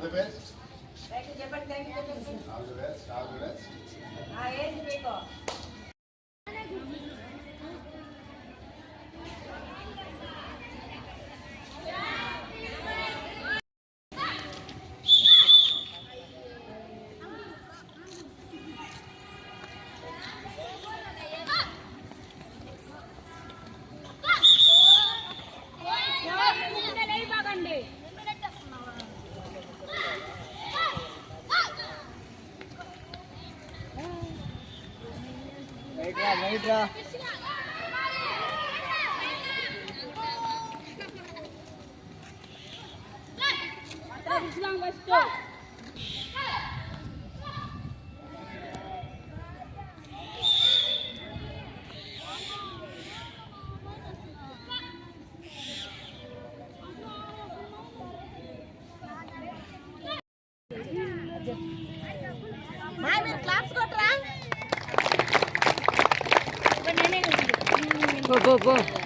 the best. Thank you, Japan. All the best. All the best. Ah, I am Rico. ఏంటి మీకు మా 不不不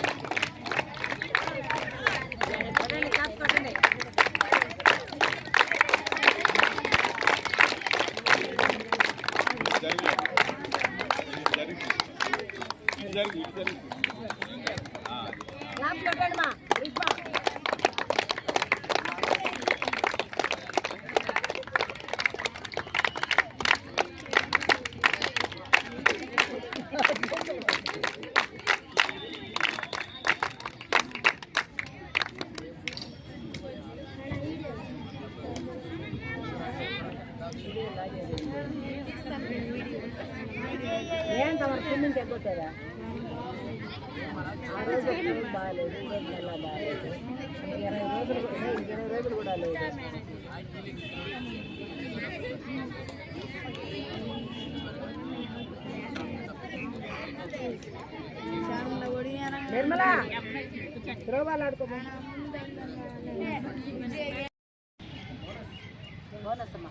రోజులు కూడా లేదు. నిర్మలా త్రోబాల్ ఆడుకోమా బోనస్ అమ్మా.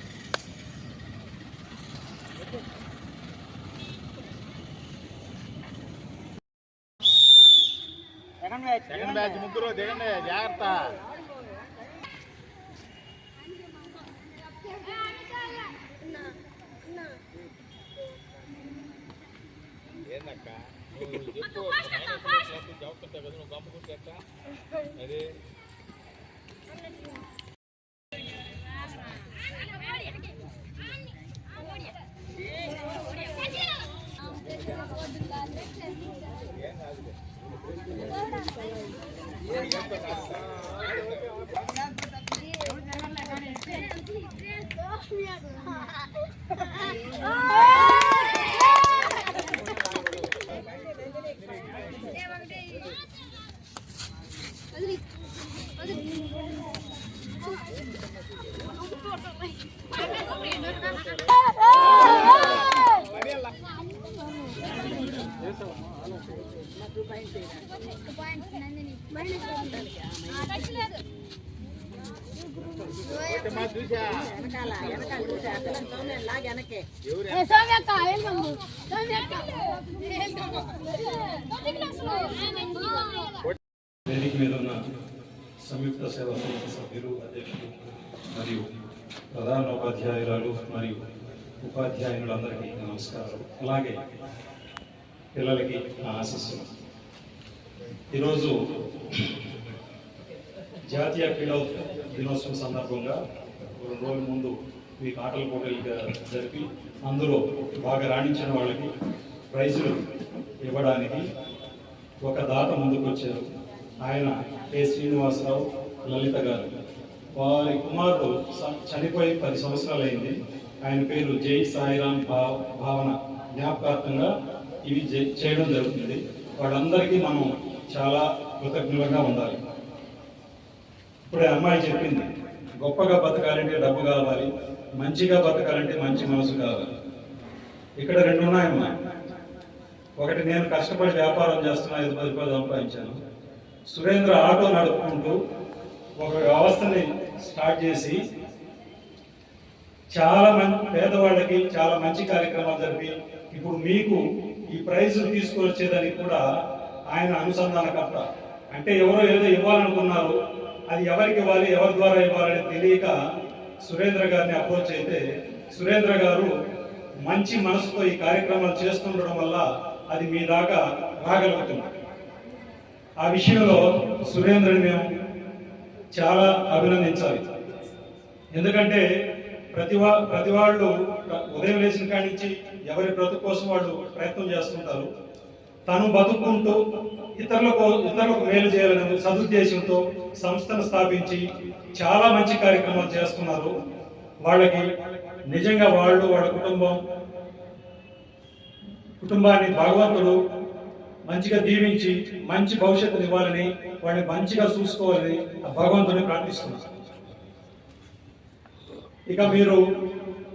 సెకండ్ బ్యాచ్ ముగ్గురు దిగండి జాగ్రత్త ఏందక్క నువ్వు చెప్పు చదువుతుంటే కదా నువ్వు గమ్ముకుంటే అదే Thank you. వేదిక మీద ఉన్న సంయుక్త సేవా సంస్థ సభ్యులు అధ్యక్షులు మరియు ప్రధాన ఉపాధ్యాయురాలు మరియు ఉపాధ్యాయులందరికీ నమస్కారం. అలాగే పిల్లలకి నా ఆశీస్సులు. ఈరోజు జాతీయ క్రీడా దినోత్సవం సందర్భంగా రెండు రోజుల ముందు మీకు ఆటల పోటీలు జరిపి అందులో బాగా రాణించిన వాళ్ళకి ప్రైజులు ఇవ్వడానికి ఒక దాత ముందుకు వచ్చారు ఆయన కె. శ్రీనివాసరావు లలిత గారు. వారి కుమారుడు చనిపోయి పది సంవత్సరాలు అయింది ఆయన పేరు జై సాయిరాం భావ భావన. జ్ఞాపకార్థంగా ఇవి చేయడం జరుగుతుంది. వాళ్ళందరికీ మనం చాలా కృతజ్ఞులుగా ఉండాలి. ఇప్పుడే అమ్మాయి చెప్పింది గొప్పగా బతకాలంటే డబ్బు కావాలి మంచిగా బతకాలంటే మంచి మనసు కావాలి. ఇక్కడ రెండు ఉన్నాయమ్మా. ఒకటి నేను కష్టపడి వ్యాపారం చేస్తున్నా ఐదు పది రూపాయలు సంపాదించాను. సురేంద్ర ఆటో నడుపుకుంటూ ఒక వ్యవస్థని స్టార్ట్ చేసి చాలా మంది పేదవాళ్ళకి చాలా మంచి కార్యక్రమాలు జరిపి ఇప్పుడు మీకు ఈ ప్రైజ్ తీసుకొచ్చేదానికి కూడా ఆయన అనుసంధానకర్త. అంటే ఎవరో ఏదో ఇవ్వాలనుకున్నారు అది ఎవరికి ఇవ్వాలి ఎవరి ద్వారా ఇవ్వాలని తెలియక సురేంద్ర గారిని అప్రోచ్ అయితే సురేంద్ర గారు మంచి మనసుతో ఈ కార్యక్రమాలు చేస్తుండడం వల్ల అది మీ దాకా రాగలుగుతుంది. ఆ విషయంలో సురేంద్రని మేము చాలా అభినందించాలి. ఎందుకంటే ప్రతివా ప్రతి వాళ్ళు ఉదయం లేచిన కాడి నుంచి ఎవరి బ్రతుకు కోసం వాళ్ళు ప్రయత్నం చేస్తుంటారు. తను బతుకుంటూ ఇతరులకు ఇతరులకు మేలు చేయాలనే సదుద్దేశంతో సంస్థను స్థాపించి చాలా మంచి కార్యక్రమాలు చేస్తున్నారు. వాళ్ళకి నిజంగా వాళ్ళు వాళ్ళ కుటుంబం కుటుంబాన్ని భగవంతుడు మంచిగా దీవించి మంచి భవిష్యత్తుని ఇవ్వాలని వాళ్ళని మంచిగా చూసుకోవాలని ఆ భగవంతుని ప్రార్థిస్తున్నారు ఇక మీరు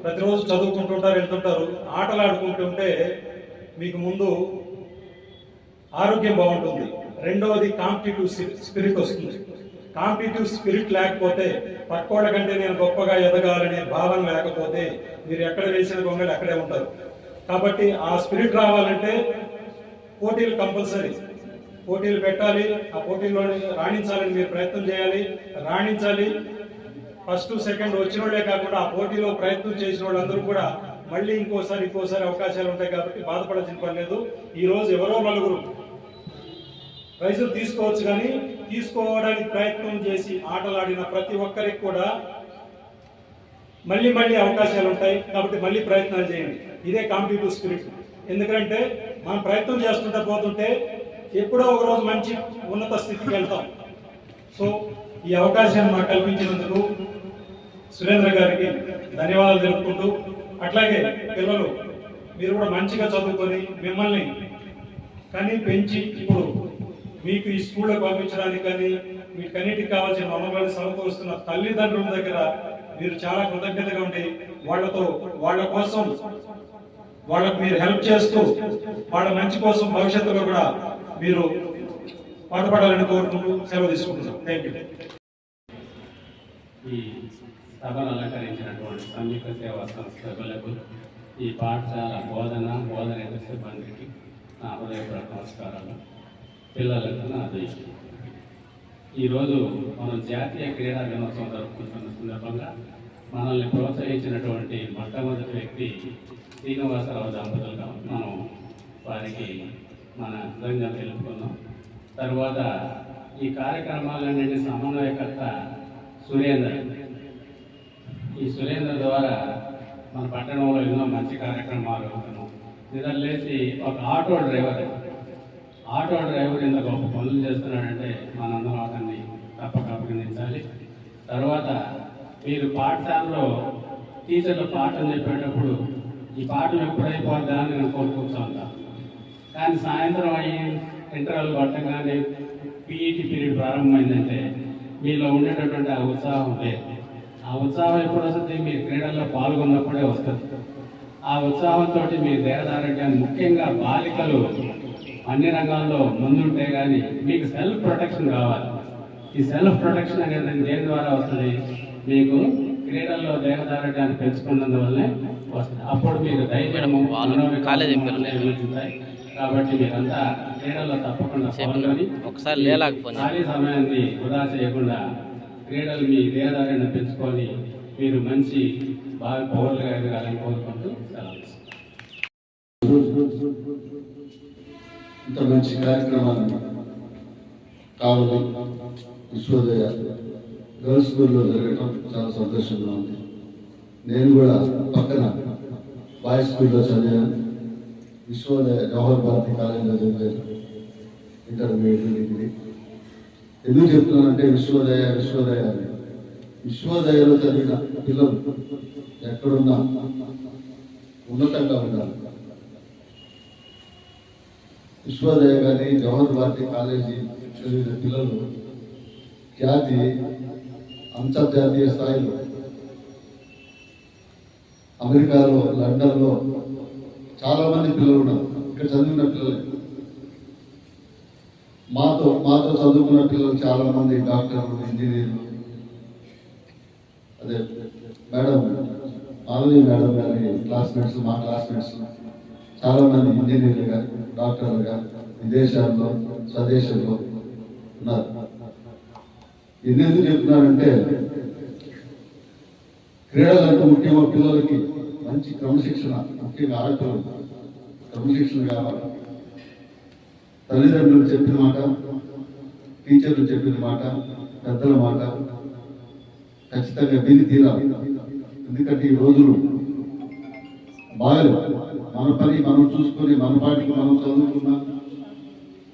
ప్రతిరోజు చదువుకుంటుంటారు వెళ్తుంటారు ఆటలు ఆడుకుంటుంటే మీకు ముందు ఆరోగ్యం బాగుంటుంది. రెండవది కాంపిటేటివ్ స్పిరిట్ వస్తుంది. కాంపిటేటివ్ స్పిరిట్ లేకపోతే పక్కోళ్ళ కంటే నేను గొప్పగా ఎదగాలనే భావన లేకపోతే మీరు ఎక్కడ వేసిన గొంగళి అక్కడే ఉంటారు కాబట్టి ఆ స్పిరిట్ రావాలంటే పోటీలు కంపల్సరీ. పోటీలు పెట్టాలి. ఆ పోటీల్లో రాణించాలని మీరు ప్రయత్నం చేయాలి. రాణించాలి. ఫస్ట్ సెకండ్ వచ్చిన వాళ్ళే కాకుండా ఆ పోటీలో ప్రయత్నం చేసిన వాళ్ళందరూ కూడా మళ్ళీ ఇంకోసారి ఇంకోసారి అవకాశాలు ఉంటాయి కాబట్టి బాధపడాల్సిన పని లేదు. ఈరోజు ఎవరో నలుగురు ప్రైజులు తీసుకోవచ్చు కానీ తీసుకోవడానికి ప్రయత్నం చేసి ఆటలాడిన ప్రతి ఒక్కరికి కూడా మళ్ళీ మళ్ళీ అవకాశాలు ఉంటాయి. కాబట్టి మళ్ళీ ప్రయత్నాలు చేయండి. ఇదే కాంపిటేటివ్ స్పిరిట్. ఎందుకంటే మనం ప్రయత్నం చేస్తుంటే పోతుంటే ఎప్పుడో ఒక రోజు మంచి ఉన్నత స్థితికి వెళ్తాం. సో ఈ అవకాశాన్ని మాకు కల్పించినందుకు సురేంద్ర గారికి ధన్యవాదాలు తెలుపుకుంటూ అట్లాగే పిల్లలు మీరు కూడా మంచిగా చదువుకొని మిమ్మల్ని కానీ పెంచి ఇప్పుడు మీకు ఈ స్కూల్లో పంపించడానికి కానీ వీటన్నిటికి కావాల్సిన వనరులను సమకూరుస్తున్న తల్లిదండ్రుల దగ్గర మీరు చాలా కృతజ్ఞతగా ఉండి వాళ్ళతో వాళ్ళ కోసం వాళ్ళకు మీరు హెల్ప్ చేస్తూ వాళ్ళ మంచి కోసం భవిష్యత్తులో కూడా మీరు పాటుపడాలని కోరుకుంటూ సెలవు తీసుకుంటున్నాం. థ్యాంక్ యూ ఈ సభను అలంకరించినటువంటి సంయుక్త సేవా సంస్థ సభ్యులకు ఈ పాఠశాల బోధన బోధన సిబ్బందికి నా హృదయపూర్వక నమస్కారాలు. పిల్లలకు నా దేశం ఈరోజు మనం జాతీయ క్రీడా దినోత్సవం జరుపుకుంటున్న సందర్భంగా మనల్ని ప్రోత్సహించినటువంటి మొట్టమొదటి వ్యక్తి శ్రీనివాసరావు దంపతులుగా మనం వారికి మన ధన్యత తెలుపుకున్నాం తర్వాత ఈ కార్యక్రమాలన్నింటి సమన్వయకర్త సురేందర్. ఈ సురేంద్ర ద్వారా మన పట్టణంలో ఎన్నో మంచి కార్యక్రమాలు అవుతున్నాం నిద్ర లేచి ఒక ఆటో డ్రైవర్ ఆటో డ్రైవర్ ఇంత గొప్ప పనులు చేస్తున్నాడంటే మనందరం అతన్ని తప్పక అభినందించాలి. తర్వాత మీరు పాఠశాలలో టీచర్లు పాఠం చెప్పేటప్పుడు ఈ పాఠం ఎప్పుడైపోద్దా అని నేను కోరుకుంటూ ఉంటాను కానీ సాయంత్రం అయ్యి ఇంటర్వెల్ పట్టగానే పీఈటీ పీరియడ్ ప్రారంభమైందంటే మీలో ఉండేటటువంటి ఆ ఉత్సాహం లేదు ఆ ఉత్సాహం ఎప్పుడు వస్తుంది మీరు క్రీడల్లో పాల్గొన్నప్పుడే వస్తుంది. ఆ ఉత్సాహంతో మీ దేహదారోగ్యాన్ని ముఖ్యంగా బాలికలు అన్ని రంగాల్లో ముందుంటే కానీ మీకు సెల్ఫ్ ప్రొటెక్షన్ కావాలి. ఈ సెల్ఫ్ ప్రొటెక్షన్ అనేది దేని ద్వారా వస్తుంది? మీకు క్రీడల్లో దేహదారోగ్యాన్ని పెంచుకున్నందువల్లనే వస్తుంది. అప్పుడు మీరు కాలేజీ పెరుగుతాయి. కాబట్టి మీరంతా క్రీడల్లో తప్పకుండా ఒకసారి ఖాళీ సమయాన్ని వృధా చేయకుండా క్రీడలు మీ దేహదారిని పెంచుకొని మీరు మంచి బాగా పౌరులుగా ఎదగాలని కోరుకుంటూ సెలవు. ఇంత మంచి కార్యక్రమాన్ని కావడం విశ్వోదయ గర్ల్స్ స్కూల్లో జరగటం చాలా సంతోషంగా ఉంది. నేను కూడా పక్కన బాయ్స్ స్కూల్లో చదివాను. విశ్వోదయ జవహర్ భారతి కాలేజీలో చదివాను. Intermediate degree. ఎందుకు చెప్తున్నానంటే విశ్వోదయ విశ్వోదయ అని. విశ్వోదయలో చదివిన పిల్లలు ఎక్కడున్నా ఉన్నతంగా ఉండాలి. విశ్వోదయ కానీ జవహర్ భారతి కాలేజీ చదివిన పిల్లలు ఖ్యాతి అంతర్జాతీయ స్థాయిలో అమెరికాలో లండన్లో చాలామంది పిల్లలు ఉన్నారు. ఇక్కడ చదివిన పిల్లలు. మాతో మాతో చదువుకున్న పిల్లలు చాలామంది డాక్టర్లు ఇంజనీర్లు. అదే మేడం మాధవి మేడం గారి క్లాస్మేట్స్ మా క్లాస్మేట్స్ చాలా మంది ఇంజనీర్లుగా డాక్టర్లుగా విదేశాల్లో స్వదేశంలో ఉన్నారు. ఎందుకు చెప్తున్నానంటే క్రీడలు అంటే ముఖ్యంగా పిల్లలకి మంచి క్రమశిక్షణ ముఖ్యంగా ఆడపిల్లలు క్రమశిక్షణ కావాలి. తల్లిదండ్రులు చెప్పిన మాట టీచర్లు చెప్పిన మాట పెద్దల మాట ఖచ్చితంగా విని తీరాలి. ఎందుకంటే ఈ రోజులు బాగలేవు మన పని మనం చూసుకొని మన పాటికి మనం చదువుకున్న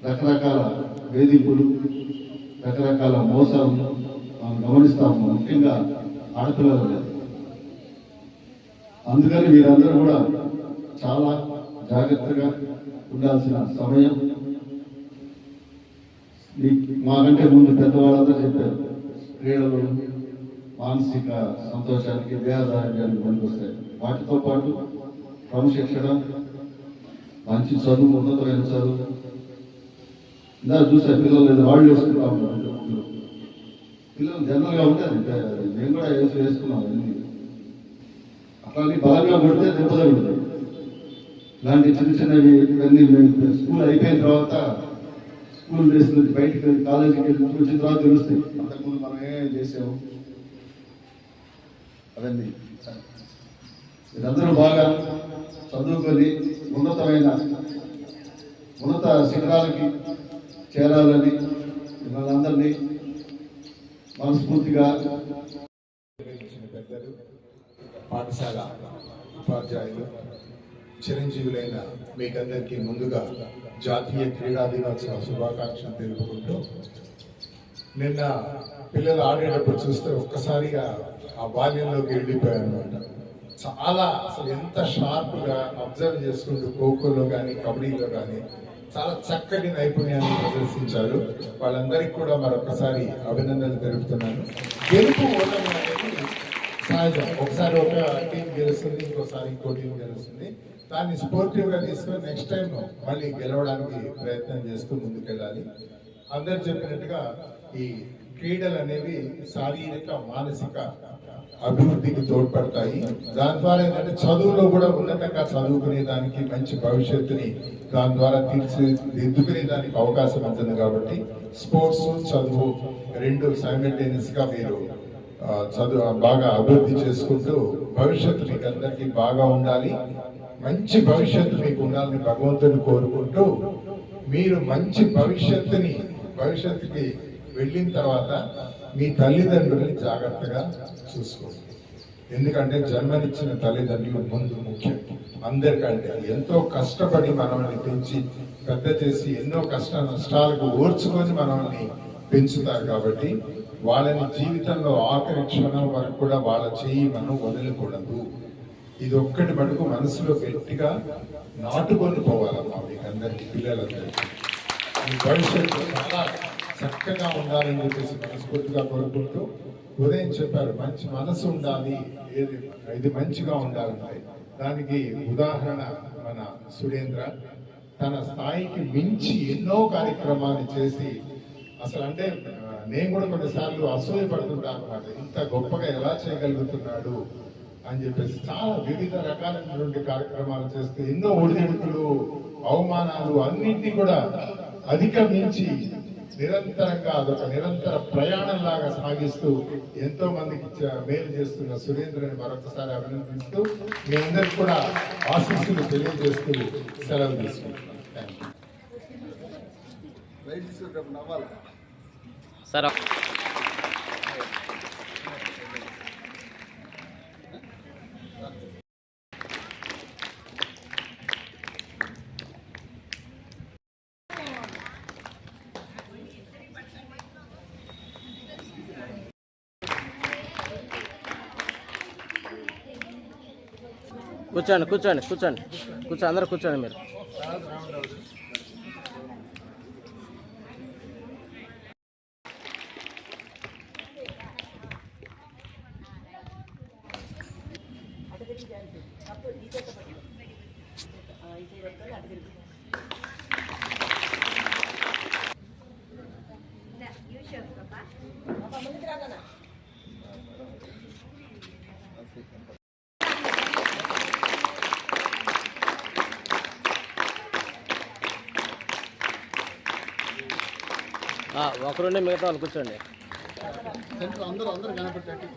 రకరకాల వేధింపులు రకరకాల మోసాలు మనం గమనిస్తాము. ముఖ్యంగా ఆడపిల్లలు. అందుకని మీరందరూ కూడా చాలా జాగ్రత్తగా ఉండాల్సిన సమయం. మాకంటే ముందు పెద్దవాళ్ళందరూ చెప్పారు క్రీడలు మానసిక సంతోషానికి దేహదార్యానికి పనికొస్తాయి. వాటితో పాటు క్రమశిక్షణ మంచి చదువు ఉన్నతమైన చదువు. ఇందా చూసే పిల్లలు ఏదో వాళ్ళు వేసుకుంటా ఉంటారు పిల్లలు జనరల్గా ఉంటుంది మేము కూడా వేసి వేసుకున్నాం అన్ని అట్లాంటి బలంగా పడితే దెబ్బ తగులుతుంది ఇలాంటి చిన్న చిన్నవి ఇవన్నీ మేము స్కూల్ అయిపోయిన తర్వాత స్కూల్ డేస్ నుంచి బయటికి వెళ్ళి కాలేజీకి వెళ్ళి వచ్చిన తర్వాత తెలుస్తాయి. అంతకుముందు మనం ఏం చేసాము? అవన్నీ. మీరందరూ బాగా చదువుకొని ఉన్నతమైన ఉన్నత శిఖరాలకి చేరాలని వాళ్ళందరినీ మనస్ఫూర్తిగా పెద్దలు పాఠశాల ఉపాధ్యాయులు చిరంజీవులైన మీకందరికీ ముందుగా జాతీయ క్రీడా దినోత్సవ శుభాకాంక్షలు తెలుపుకుంటూ నిన్న పిల్లలు ఆడేటప్పుడు చూస్తే ఒక్కసారిగా ఆ బాల్యంలోకి వెళ్ళిపోయారు అనమాట చాలా అసలు ఎంత షార్ప్గా అబ్జర్వ్ చేసుకుంటూ ఖోఖోలో కానీ కబడ్డీలో కానీ చాలా చక్కటి నైపుణ్యాన్ని ప్రదర్శించారు. వాళ్ళందరికీ కూడా మరొకసారి అభినందనలు తెలుపుతున్నాను. గెలుపు ఓటమి అనేది సహజం. ఒకసారి ఒక టీం గెలుస్తుంది ఇంకోసారి ఇంకో టీం గెలుస్తుంది. దాన్ని స్పోర్టివ్గా తీసుకుని తీసుకొని నెక్స్ట్ టైం మళ్ళీ గెలవడానికి ప్రయత్నం చేస్తూ ముందుకెళ్ళాలి. అందరు చెప్పినట్టుగా ఈ క్రీడలు అనేవి శారీరక మానసిక అభివృద్ధికి తోడ్పడతాయి. దాని ద్వారా ఏంటంటే చదువులో కూడా ఉన్నతంగా చదువుకునే దానికి మంచి భవిష్యత్తుని దాని ద్వారా తీర్చిదిద్దుకునే దానికి అవకాశం ఉంటుంది కాబట్టి స్పోర్ట్స్ చదువు రెండు సైమల్టేనియస్గా మీరు చదువు బాగా అభివృద్ధి చేసుకుంటూ భవిష్యత్తు మీకు అందరికీ బాగా ఉండాలి. మంచి భవిష్యత్తు మీకు ఉండాలని భగవంతుని కోరుకుంటూ మీరు మంచి భవిష్యత్తుని భవిష్యత్తుకి వెళ్ళిన తర్వాత మీ తల్లిదండ్రుల్ని జాగ్రత్తగా చూసుకోండి ఎందుకంటే జన్మనిచ్చిన తల్లిదండ్రులు ముందు ముఖ్యం. అందరికంటే ఎంతో కష్టపడి మనల్ని పెంచి పెద్ద చేసి ఎన్నో కష్ట నష్టాలకు ఓర్చుకొని మనల్ని పెంచుతారు కాబట్టి వాళ్ళని జీవితంలో ఆఖరి క్షణం వరకు కూడా వాళ్ళ చేయి మనం వదలకూడదు. ఇది ఒక్కటి మటుకు మనసులో గట్టిగా నాటుకొని పోవాలమ్మా మీకు అందరికి పిల్లలందరికీ. మీ భవిష్యత్తు చాలా చక్కగా ఉండాలని చెప్పేసి మనస్ఫూర్తిగా కోరుకుంటూ ఉదయం చెప్పారు మంచి మనసు ఉండాలి. ఏది? ఇది మంచిగా ఉండాలి. దానికి ఉదాహరణ మన సురేంద్ర. తన స్థాయికి మించి ఎన్నో కార్యక్రమాలు చేసి అసలు అంటే నేను కూడా కొన్నిసార్లు అసూయపడుతుంటాను అనమాట ఇంత గొప్పగా ఎలా చేయగలుగుతున్నాడు అని చెప్పేసి చాలా వివిధ రకాలైనటువంటి కార్యక్రమాలు చేస్తూ ఎన్నో ఒడిదుడుకులు అవమానాలు అన్నింటినీ కూడా అధిగమించి నిరంతరంగా అదొక నిరంతర ప్రయాణం లాగా సాగిస్తూ ఎంతో మందికి మేలు చేస్తున్న సురేంద్రని మరొకసారి అభినందిస్తూ మీ అందరికి కూడా ఆశీస్సులు తెలియజేస్తూ సెలవు తీసుకుంటున్నాను. Thank you sir. కూర్చోండి కూర్చోండి కూర్చోండి. కూర్చో అందరూ కూర్చోండి మీరు. ఆ, ఒకరుండి మిగతా వాళ్ళు కూర్చోండి. అందరూ అందరూ కనపెట్టేట్టు